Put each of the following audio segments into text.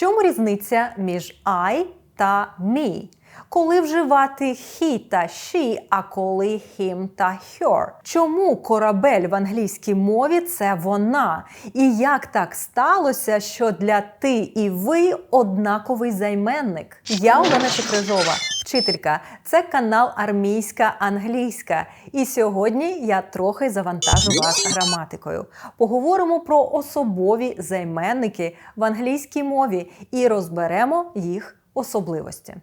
чому різниця між I та me? Коли вживати he та she, а коли him та her? Чому корабель в англійській мові це вона? І як так сталося, що для ти і ви однаковий займенник? Я Олена Чекрижова, вчителька. Це канал Армійська англійська. І сьогодні я трохи завантажу вас граматикою. Поговоримо про особові займенники в англійській мові і розберемо їх особливості.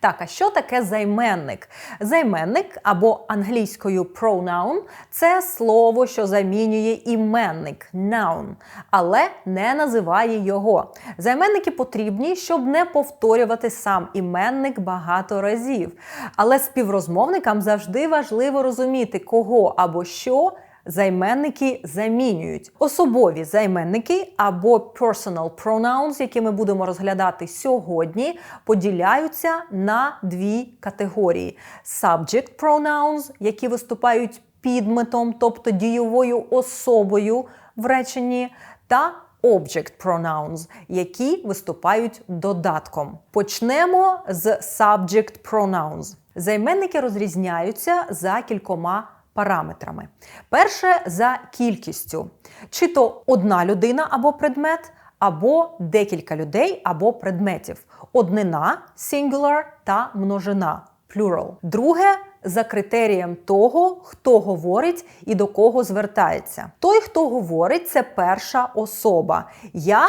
Так, а що таке займенник? Займенник або англійською pronoun – це слово, що замінює іменник noun, але не називає його. Займенники потрібні, щоб не повторювати сам іменник багато разів. Але співрозмовникам завжди важливо розуміти, кого або що займенники замінюють. Особові займенники або personal pronouns, які ми будемо розглядати сьогодні, поділяються на дві категорії: subject pronouns, які виступають підметом, тобто дієвою особою в реченні, та Object pronouns, які виступають додатком. Почнемо з subject pronouns. Займенники розрізняються за кількома параметрами. Перше за кількістю. Чи то одна людина або предмет, або декілька людей або предметів. Однина singular та множина plural. Друге за критерієм того, хто говорить і до кого звертається. Той, хто говорить, це перша особа. Я,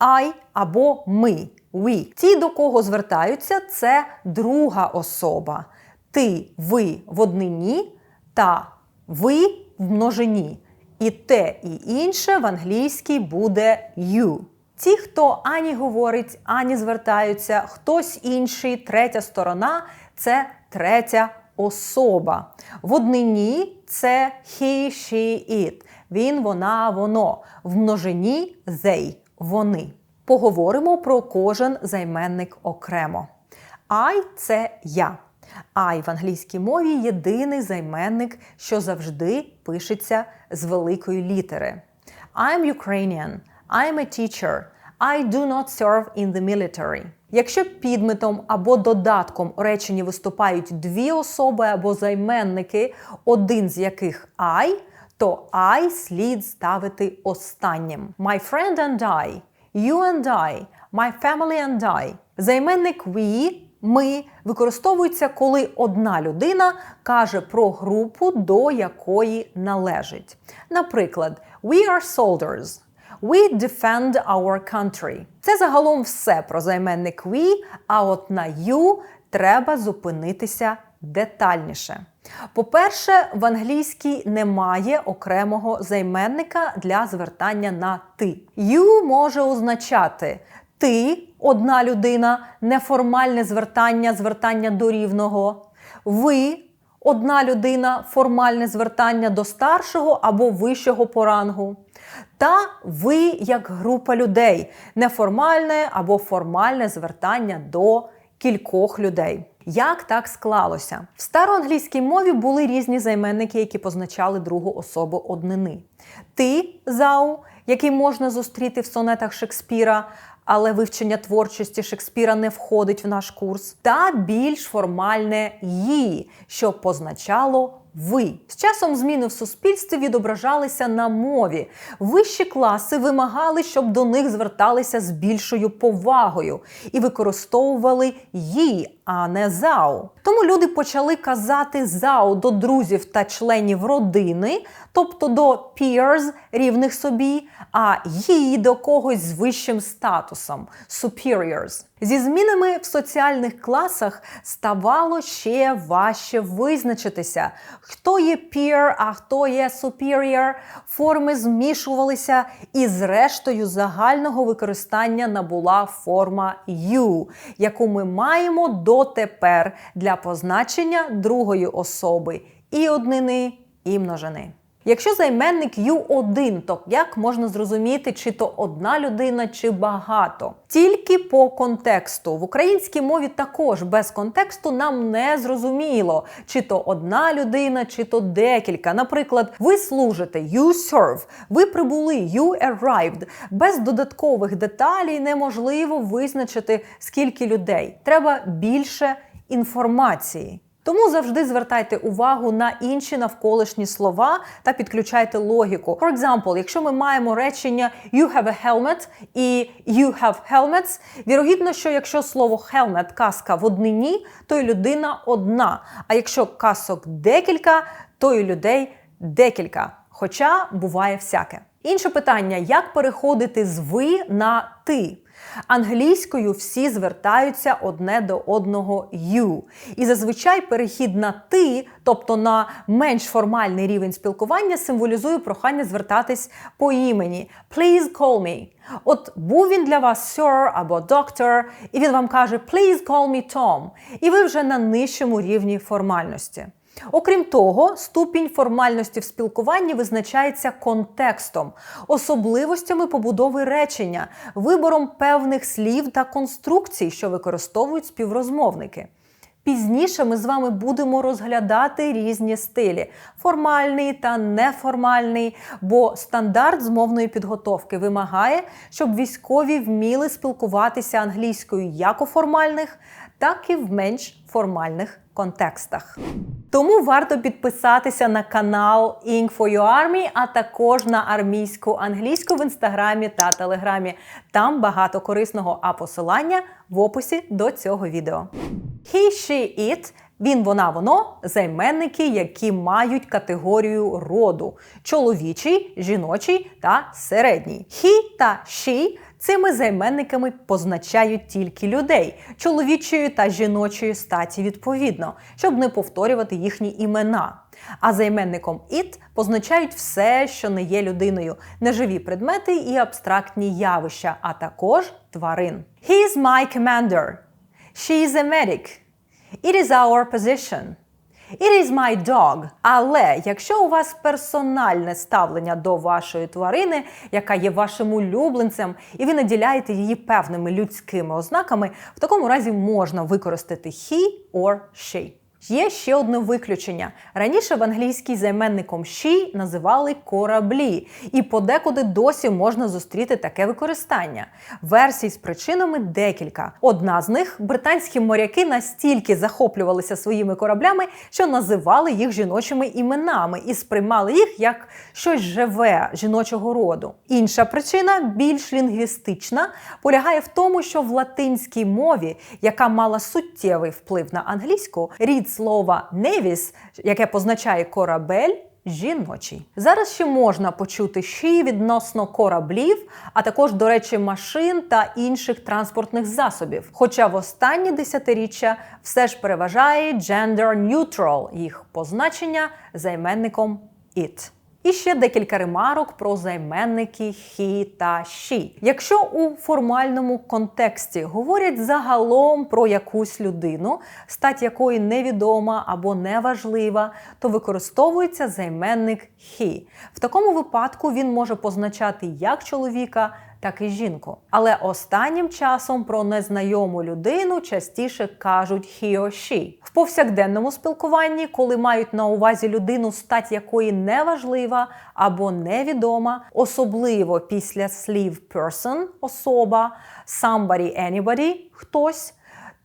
I або ми. We. Ті, до кого звертаються, це друга особа. Ти, ви в однині та ви в множині. І те, і інше в англійській буде you. Ті, хто ані говорить, ані звертаються, хтось інший, третя сторона це третя особа. В однині це he, she, it. Він, вона, воно. В множині they, вони. Поговоримо про кожен займенник окремо. I – це я. I в англійській мові єдиний займенник, що завжди пишеться з великої літери. I'm Ukrainian. I'm a teacher. I do not serve in the military. Якщо підметом або додатком у реченні виступають дві особи або займенники, один з яких I, то I слід ставити останнім. My friend and I, you and I, my family and I. Займенник we ми використовується, коли одна людина каже про групу, до якої належить. Наприклад, we are soldiers. We defend our country. Це загалом все про займенник we, а от на you треба зупинитися детальніше. По-перше, в англійській немає окремого займенника для звертання на ти. You може означати ти одна людина, неформальне звертання, звертання до рівного. Ви одна людина, формальне звертання до старшого або вищого по рангу. Та ви як група людей, неформальне або формальне звертання до кількох людей. Як так склалося? В староанглійській мові були різні займенники, які позначали другу особу однини. Ти зау, який можна зустріти в сонетах Шекспіра, але вивчення творчості Шекспіра не входить в наш курс, та більш формальне «ї», що позначало ви. З часом зміни в суспільстві відображалися на мові. Вищі класи вимагали, щоб до них зверталися з більшою повагою і використовували «ї», а не зау. Тому люди почали казати зау до друзів та членів родини, тобто до peers, рівних собі, а її до когось з вищим статусом superiors. Зі змінами в соціальних класах ставало ще важче визначитися, хто є peer, а хто є superior. Форми змішувалися, і, зрештою, загального використання набула форма you, яку ми маємо дотепер для позначення другої особи і однини, і множини. Якщо займенник you один, то як можна зрозуміти, чи то одна людина, чи багато? Тільки по контексту. В українській мові також без контексту нам не зрозуміло, чи то одна людина, чи то декілька. Наприклад, ви служите you serve, ви прибули you arrived. Без додаткових деталей неможливо визначити, скільки людей. Треба більше інформації. Тому завжди звертайте увагу на інші навколишні слова та підключайте логіку. For example, якщо ми маємо речення you have a helmet і you have helmets, вірогідно, що якщо слово helmet – каска в однині, то й людина одна. А якщо касок декілька, то й людей декілька. Хоча буває всяке. Інше питання: як переходити з ви на ти? Англійською всі звертаються одне до одного you. І зазвичай перехід на ти, тобто на менш формальний рівень спілкування, символізує прохання звертатись по імені. Please call me. От був він для вас sir або doctor, і він вам каже Please call me Tom. І ви вже на нижчому рівні формальності. Окрім того, ступінь формальності в спілкуванні визначається контекстом, особливостями побудови речення, вибором певних слів та конструкцій, що використовують співрозмовники. Пізніше ми з вами будемо розглядати різні стилі формальний та неформальний, бо стандарт з мовної підготовки вимагає, щоб військові вміли спілкуватися англійською як у формальних, так і в менш формальних контекстах. Тому варто підписатися на канал Ink for Your Army, а також на армійську англійську в інстаграмі та телеграмі. Там багато корисного, а посилання в описі до цього відео. He, she, it він, вона, воно займенники, які мають категорію роду: чоловічий, жіночий та середній. He та she Цими займенниками позначають тільки людей чоловічої та жіночої статі відповідно, щоб не повторювати їхні імена. А займенником it позначають все, що не є людиною, неживі предмети і абстрактні явища, а також тварин. He is my commander. She is a medic. It is our position. It is my dog. Але якщо у вас персональне ставлення до вашої тварини, яка є вашим улюбленцем, і ви наділяєте її певними людськими ознаками, в такому разі можна використати he or she. Є ще одне виключення. Раніше в англійській займенником she називали кораблі, і подекуди досі можна зустріти таке використання. Версій з причинами декілька. Одна з них британські моряки настільки захоплювалися своїми кораблями, що називали їх жіночими іменами і сприймали їх як щось живе жіночого роду. Інша причина, більш лінгвістична, полягає в тому, що в латинській мові, яка мала суттєвий вплив на англійську, рід слова невіс, яке позначає корабель. Жіночий. Зараз ще можна почути щі відносно кораблів, а також, до речі, машин та інших транспортних засобів. Хоча в останні десятиріччя все ж переважає gender neutral, їх позначення займенником it. І ще декілька ремарок про займенники хі та «ші». Якщо у формальному контексті говорять загалом про якусь людину, стать якої невідома або неважлива, то використовується займенник хі. В такому випадку він може позначати як чоловіка, так і жінку. Але останнім часом про незнайому людину частіше кажуть he or she. В повсякденному спілкуванні, коли мають на увазі людину, стать якої неважлива або невідома, особливо після слів person особа, somebody, anybody хтось,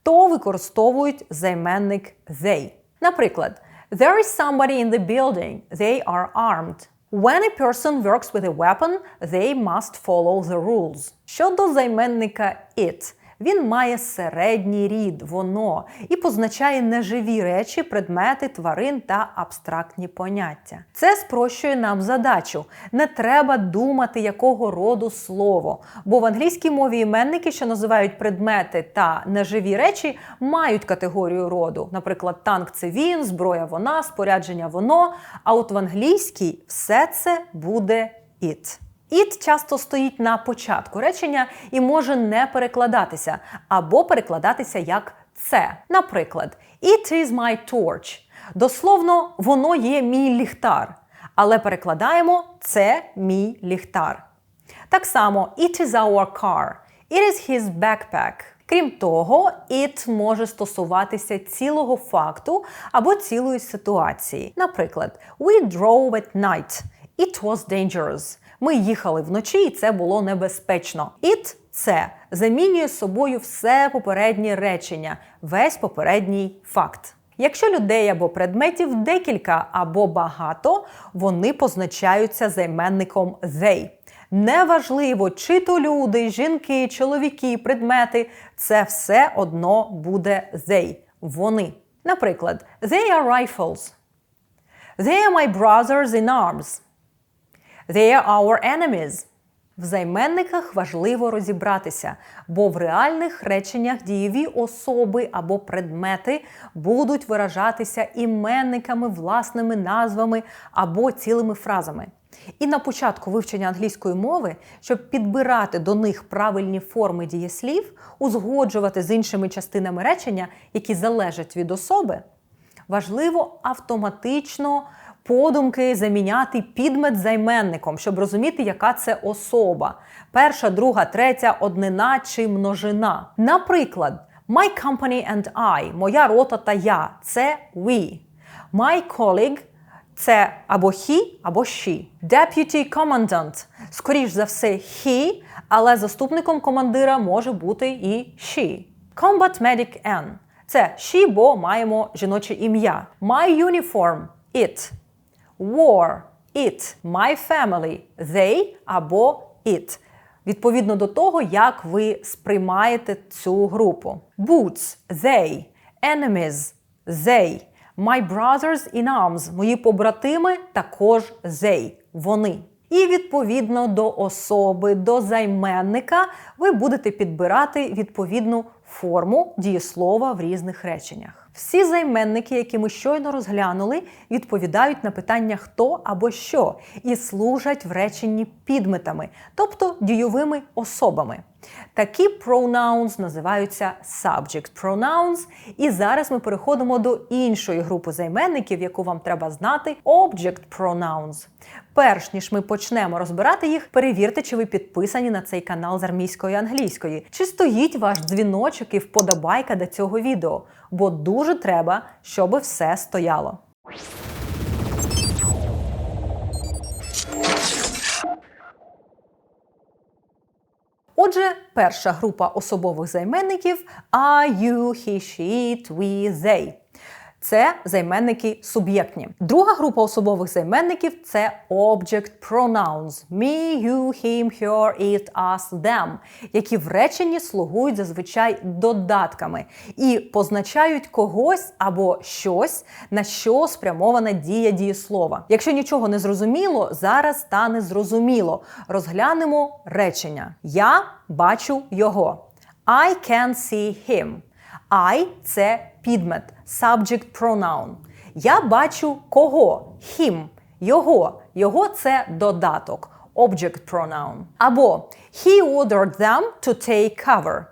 то використовують займенник they. Наприклад, There is somebody in the building. They are armed. When a person works with a weapon, they must follow the rules. Щодо займенника it, Він має середній рід, воно і позначає неживі речі, предмети, тварин та абстрактні поняття. Це спрощує нам задачу. Не треба думати, якого роду слово. Бо в англійській мові іменники, що називають предмети та неживі речі, мають категорію роду. Наприклад, танк це він, зброя вона, спорядження воно. А от в англійській все це буде it. It часто стоїть на початку речення і може не перекладатися або перекладатися як це. Наприклад, It is my torch. Дословно, воно є мій ліхтар. але перекладаємо це мій ліхтар. Так само it is our car, it is his backpack. Крім того, it може стосуватися цілого факту або цілої ситуації. Наприклад, we drove at night. It was dangerous. Ми їхали вночі, і це було небезпечно. It – це замінює собою все попереднє речення, весь попередній факт. Якщо людей або предметів декілька або багато, вони позначаються займенником they. Неважливо, чи то люди, жінки, чоловіки, предмети, це все одно буде they. Вони. Наприклад, they are rifles. They are my brothers in arms. They are our enemies. В займенниках важливо розібратися, бо в реальних реченнях дієві особи або предмети будуть виражатися іменниками, власними назвами або цілими фразами. І на початку вивчення англійської мови, щоб підбирати до них правильні форми дієслів, узгоджувати з іншими частинами речення, які залежать від особи, важливо автоматично подумки заміняти підмет займенником, щоб розуміти, яка це особа. Перша, друга, третя, однина чи множина. Наприклад, My company and I, моя рота та я це we. My colleague це або he, або she. Deputy commandant. Скоріш за все, he, але заступником командира може бути і she. Combat medic N. Це she, бо маємо жіноче ім'я. My uniform it. War it. My family they або it. Відповідно до того, як ви сприймаєте цю групу. Boots they. Enemies they. My brothers in arms. Мої побратими також they. Вони. І відповідно до особи, до займенника ви будете підбирати відповідну форму дієслова в різних реченнях. Всі займенники, які ми щойно розглянули, відповідають на питання хто або що і служать в реченні підметами, тобто дійовими особами. Такі pronouns називаються subject pronouns. І зараз ми переходимо до іншої групи займенників, яку вам треба знати object pronouns. Перш ніж ми почнемо розбирати їх, перевірте, чи ви підписані на цей канал з армійської англійської, чи стоїть ваш дзвіночок і вподобайка до цього відео, бо дуже треба, щоб все стояло. Отже, перша група особових займенників are you, he, she, we, they. Це займенники суб'єктні. Друга група особових займенників це object pronouns me, you, him, her, it, us, them, які в реченні слугують зазвичай додатками і позначають когось або щось, на що спрямована дія дієслова. Якщо нічого не зрозуміло, зараз стане зрозуміло. Розглянемо речення. Я бачу його. I can see him. I – це підмет, subject pronoun. Я бачу кого? Him. Його. Його це додаток. Object pronoun. Або he ordered them to take cover.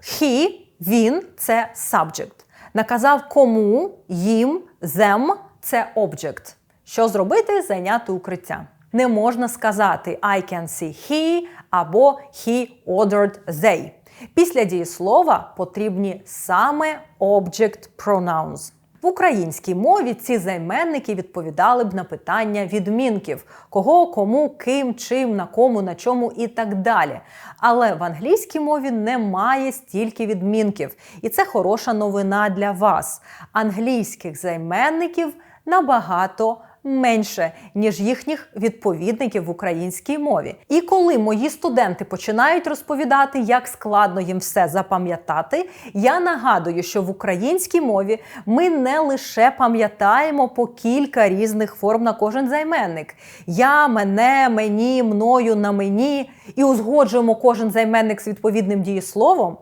He, він це subject. Наказав кому, їм, them це object. Що зробити? Зайняти укриття. Не можна сказати I can see he або he ordered they. Після дієслова потрібні саме object pronouns. В українській мові ці займенники відповідали б на питання відмінків кого, кому, ким, чим, на кому, на чому і так далі. Але в англійській мові немає стільки відмінків, і це хороша новина для вас. Англійських займенників набагато менше, ніж їхніх відповідників в українській мові. І коли мої студенти починають розповідати, як складно їм все запам'ятати, я нагадую, що в українській мові ми не лише пам'ятаємо по кілька різних форм на кожен займенник: я, мене, мені, мною, на мені, і узгоджуємо кожен займенник з відповідним дієсловом.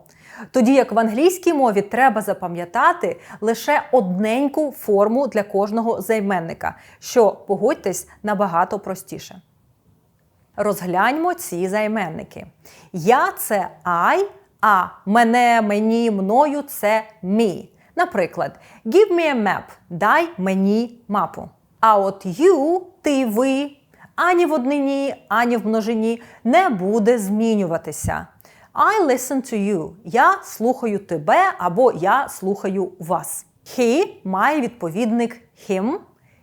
Тоді як в англійській мові треба запам'ятати лише одненьку форму для кожного займенника, що погодьтесь набагато простіше. Розгляньмо ці займенники. Я це I, а мене, мені, мною це me. Наприклад, give me a map, дай мені мапу. А от you, ти ви, ані в однині, ані в множині не буде змінюватися. I listen to you. Я слухаю тебе або я слухаю вас. He має відповідник him,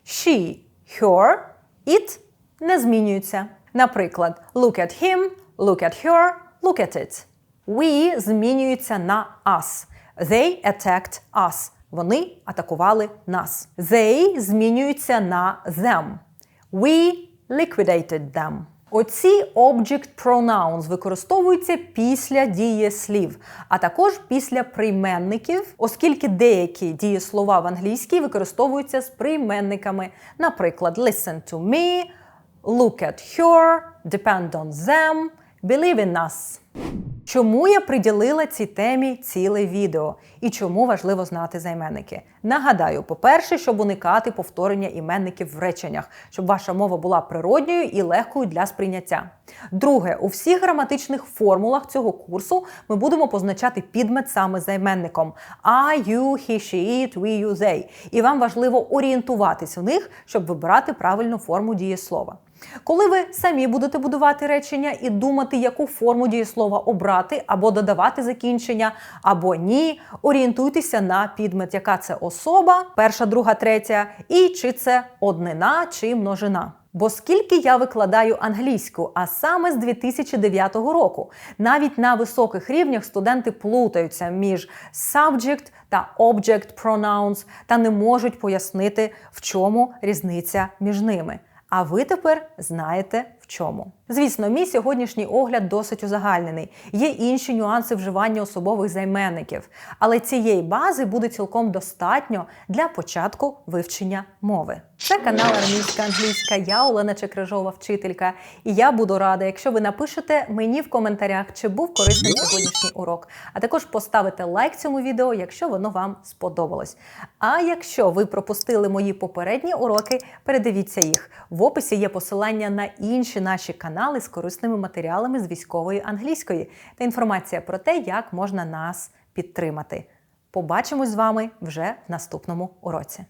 she, her, it не змінюється. Наприклад, look at him, look at her, look at it. We змінюється на us. They attacked us. Вони атакували нас. They змінюються на them. We liquidated them. Оці object pronouns використовуються після дієслів, а також після прийменників, оскільки деякі дієслова в англійській використовуються з прийменниками. Наприклад, listen to me, look at her, depend on them, believe in us. Чому я приділила цій темі ціле відео і чому важливо знати займенники? Нагадаю, по-перше, щоб уникати повторення іменників в реченнях, щоб ваша мова була природньою і легкою для сприйняття. Друге, у всіх граматичних формулах цього курсу ми будемо позначати підмет саме займенником I, you, he, she, it, we, you, they. І вам важливо орієнтуватись у них, щоб вибирати правильну форму дієслова. Коли ви самі будете будувати речення і думати, яку форму дієслова обрати, або додавати закінчення, або ні, орієнтуйтеся на підмет, яка це особа, перша, друга, третя, і чи це однина чи множина. Бо скільки я викладаю англійську, а саме з 2009 року, навіть на високих рівнях студенти плутаються між subject та object pronouns та не можуть пояснити, в чому різниця між ними. А ви тепер знаєте в чому. Звісно, мій сьогоднішній огляд досить узагальнений. Є інші нюанси вживання особових займенників, але цієї бази буде цілком достатньо для початку вивчення мови. Це канал Армійська англійська. Я Олена Чекрижова, вчителька, і я буду рада, якщо ви напишете мені в коментарях, чи був корисний сьогоднішній урок, а також поставите лайк цьому відео, якщо воно вам сподобалось. А якщо ви пропустили мої попередні уроки, передивіться їх. В описі є посилання на інші наші канали з корисними матеріалами з військової англійської та інформація про те, як можна нас підтримати. Побачимось з вами вже в наступному уроці.